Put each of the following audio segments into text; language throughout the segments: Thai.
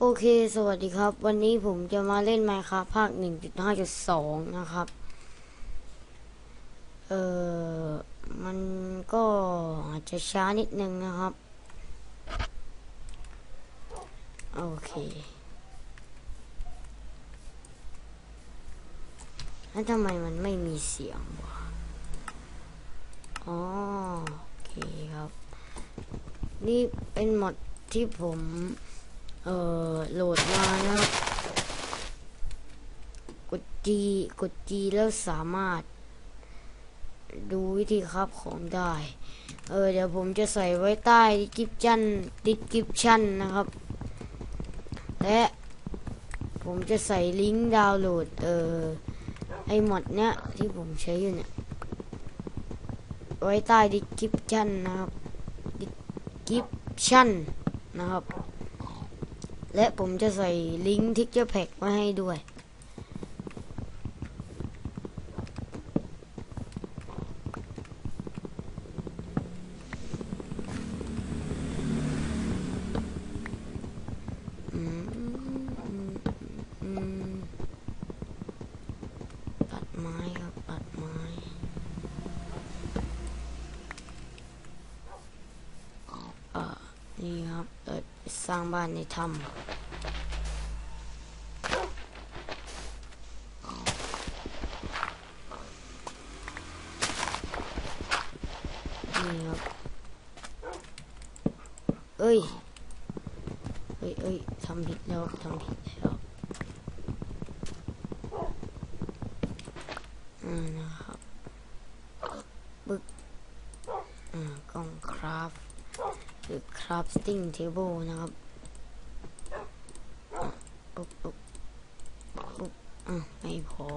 โอเค สวัสดีครับ วันนี้ผมจะมาเล่น Minecraft ภาค 1.5.2 นะครับ เออมันก็อาจจะช้านิดนึงนะครับ โอเคแล้วทำไมมันไม่มีเสียงวะอ๋อโอเคครับ นี่เป็นหมดที่ผม เอ่อโหลดมานะครับกด G กด G แล้วสามารถ ดูวิธีครับของได้ เออ เดี๋ยวผมจะใส่ไว้ใต้ดิสคริปชันดิสคริปชันนะครับ และผมจะใส่ลิงก์ดาวน์โหลด เออไอหมดเนี้ยที่ผมใช้อยู่เนี่ย ไว้ใต้ดิสคริปชันนะครับดิสคริปชันนะครับ และผมจะใส่ลิงก์ทิกเจอร์แพ็กมาให้ด้วย ตัดไม้ครับ ตัดไม้เอ่อนี่ครับเออสร้างบ้านในถ้ำ นี่ครับ เอ้ยเอ้ยเอ้ยทำผิดแล้วทำผิดแล้วอ่านะครับปึ๊กอ่ากล้องคราฟหรือ crafting table นะครับปึ๊บปึ๊บปึ๊บอะไม่พอ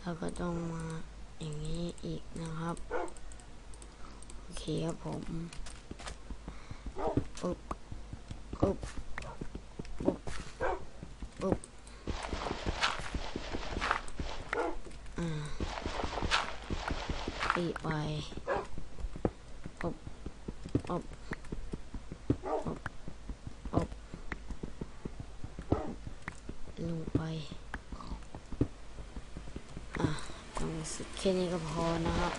แล้วก็ต้องมาอย่างนี้อีกนะครับ โอเคครับผม ปุ๊บปุ๊บปุ๊บปุ๊บตีไปปึ๊บปึ๊บปึ๊บปึ๊บลงไป อะตรงสุดแค่นี้ก็พอนะครับ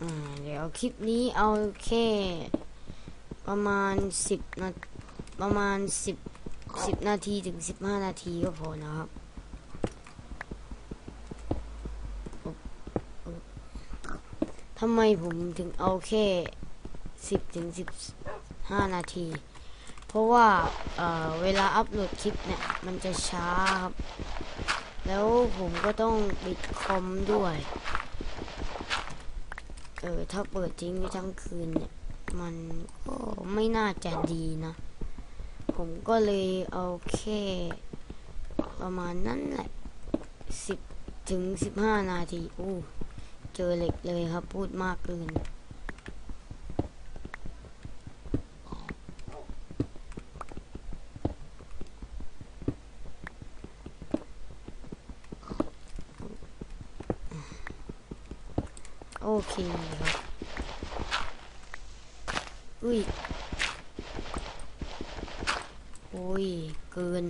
อ่าเดี๋ยวคลิปนี้เอาแค่ประมาณสิบนาประมาณสิบสิบนาทีถึงสิบห้านาทีก็พอนะครับทำไมผมถึงเอาแค่สิบถึงสิบห้านาที เพราะว่าเเวลาอัพโหลดคลิปเนี่ย มันจะช้าครับ แล้วผมก็ต้องปิดคอมด้วย เออถ้าเปิดทิ้งไว้ทั้งคืนเนี่ย มันก็ไม่น่าจะดีนะ ผมก็เลยเอาแค่ประมาณนั้นแหละสิบถึงสิบห้านาทีอู้เจอเหล็กเลยครับพูดมากเกิน เคครับอุ้ยโอ้ย เกิน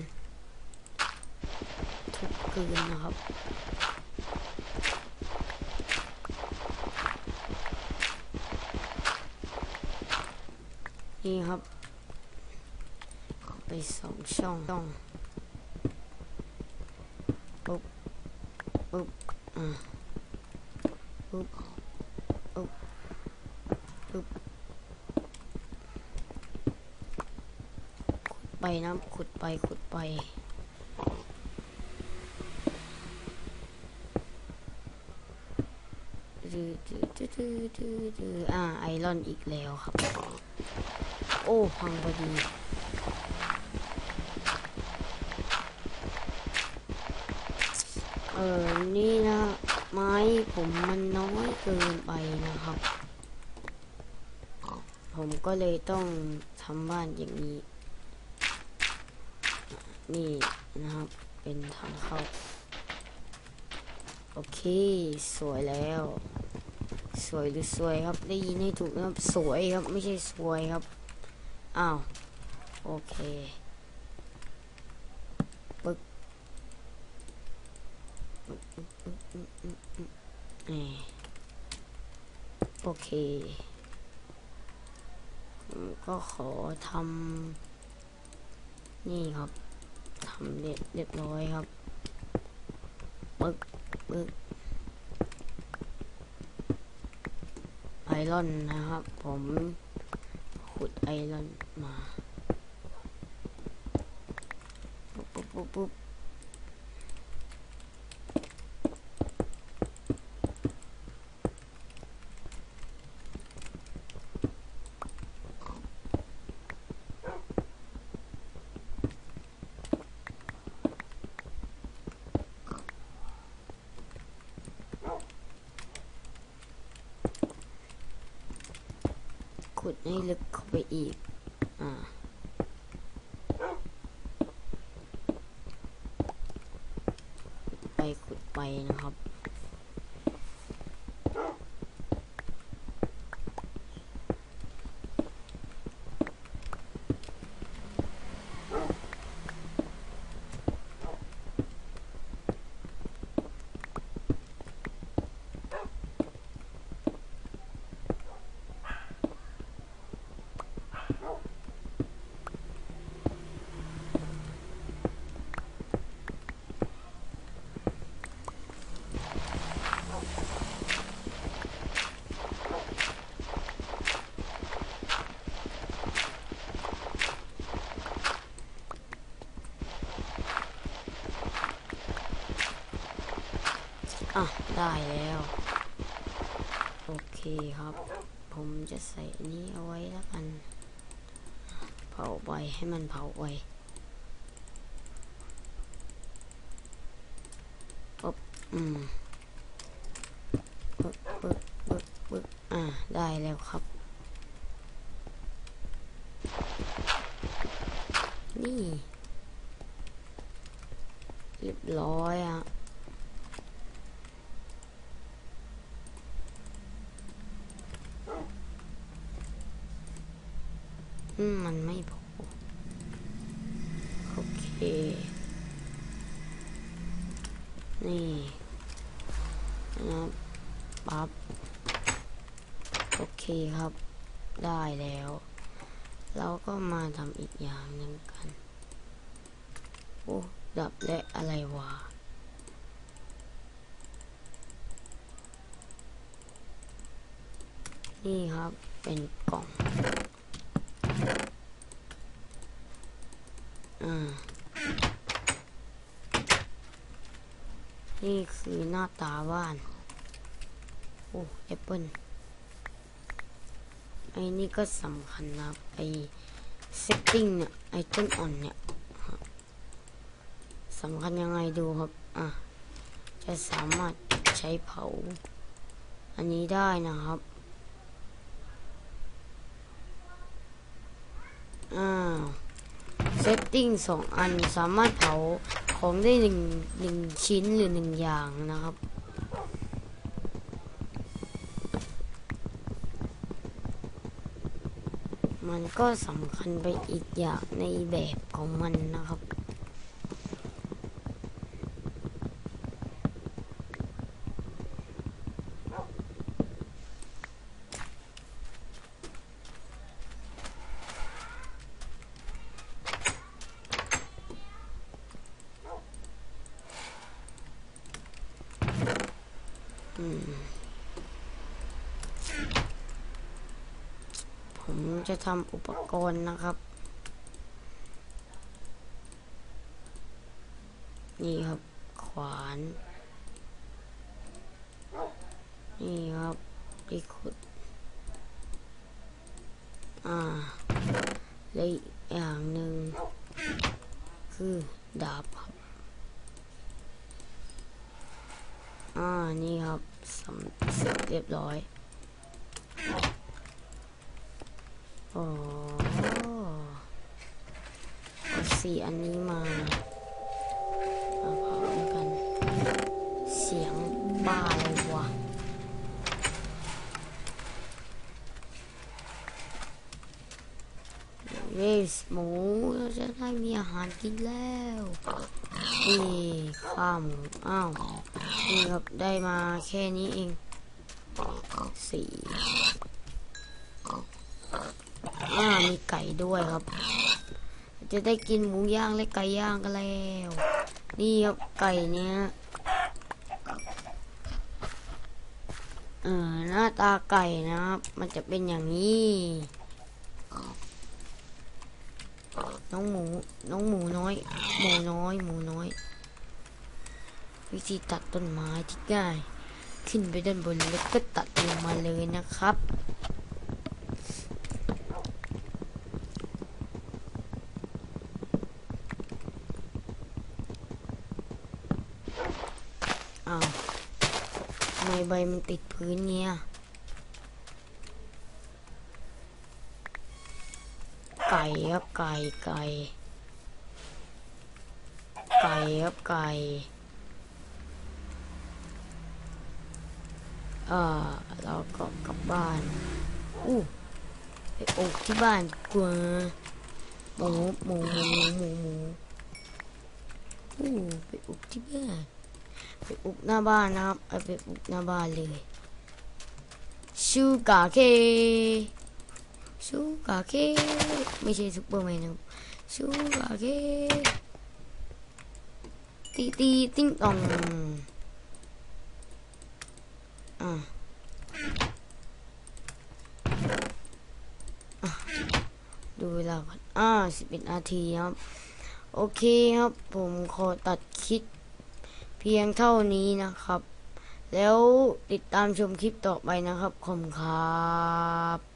ทุกเกินนะครับ นี่ครับ ไปสองช่องต้องปุ๊บปุ๊บอ่าปุ๊ปุ๊บปุ๊บขุด ไปนะขุดไปขุดไปดื้อดื้อดื้อดื้อดื้อดื้ออ่าไอรอนอีกแล้วครับ โอ้พังพอดีเออนี่นะ ไม้ผมมันน้อยเกินไปนะครับ ผมก็เลยต้องทำบ้านอย่างนี้ นี่นะครับ เป็นทางเข้า โอเค สวยแล้ว สวยหรือสวยครับ ได้ยินให้ถูกนะครับ สวยครับ ไม่ใช่สวยครับ อ้าว โอเคปึ๊กนี่โอเคก็ขอทำนี่ครับ ทำเรียบเรียบร้อยครับปึ๊กปึ๊กไอรอนนะครับ ผมขุดไอรอนมาปุ๊บปุ๊บปุ๊บ ขุดให้ลึกเข้าไปอีก อ่า ไปขุดไปนะครับ อะได้แล้ว โอเคครับ ผมจะใส่นี้เอาไว้แล้วกัน เผาไวให้มันเผาไวปุ๊บอืมปึ๊บปึ๊บปึ๊บปึ๊บอ่าได้แล้วครับ นี่ เรียบร้อยอะ อื มันไม่พอ โอเค นี่นะปั๊บ โอเคครับ ได้แล้ว เราก็มาทำอีกอย่างหนึ่งกัน โอ้ ดับและอะไรวะนี่ครับ เป็นกล่อง อ่า นี่คือหน้าตาบ้าน โอ้แอปเปิลไอ้นี่ก็สำคัญนะไอ้เซตติ้งเนี่ย ไอ้ต้นอ่อนเนี่ยสำคัญยังไงดูครับ อะ จะสามารถใช้เผา อันนี้ได้นะครับ อ้าว เซตติ้งสองอันสามารถเผาของได้หนึ่งหนึ่งชิ้นหรือหนึ่งอย่างนะครับ มันก็สำคัญไปอีกอย่างในแบบของมันนะครับ ผมจะทำอุปกรณ์นะครับ นี่ครับ ขวาน นี่ครับที่ขุด อ่าและอีกอย่างหนึ่งคือดาบครับ อ่า นี่ครับ สำเสร็จเรียบร้อยโอ้สี่อันนี้มาเอาพร้อมกัน เสียงบ้าเลยวะเวสหมูเราจะได้มีอาหารกินแล้วนี่ข้าหมูอ้าว นี่ครับได้มาแค่นี้เองสี่อ่ามีไก่ด้วยครับ จะได้กินหมูย่างและไก่ย่างกันแล้ว นี่ครับไก่เนี้ยเออหน้าตาไก่นะครับ มันจะเป็นอย่างนี้ น้องหมู น้องหมูน้อย หมูน้อย หมูน้อย วิธีตัดต้นไม้ที่ง่าย ขึ้นไปด้านบนแล้วก็ตัดลงมาเลยนะครับ อ้าวทำไมใบมันติดพื้นเนี่ยไก่ครับไก่ไก่ไก่ครับไก่ เอ่อเราก็กลับบ้านอู้ไปอกที่บ้านกว่าหมูหมูหมูหมูหมูอู้ไปอกที่บ้านไปอกหน้าบ้านนะครับเอาไปอกหน้าบ้านเลยชูกาเคชูกาเคไม่ใช่ซุปเปอร์แมนนะครับชูกาเคตีตีติ้งตอง อะอะดูเวลาก่อนอ่าสิบเอ็ดนาทีครับ โอเคครับ ผมขอตัดคลิปเพียงเท่านี้นะครับ แล้วติดตามชมคลิปต่อไปนะครับ ขอบคุณครับ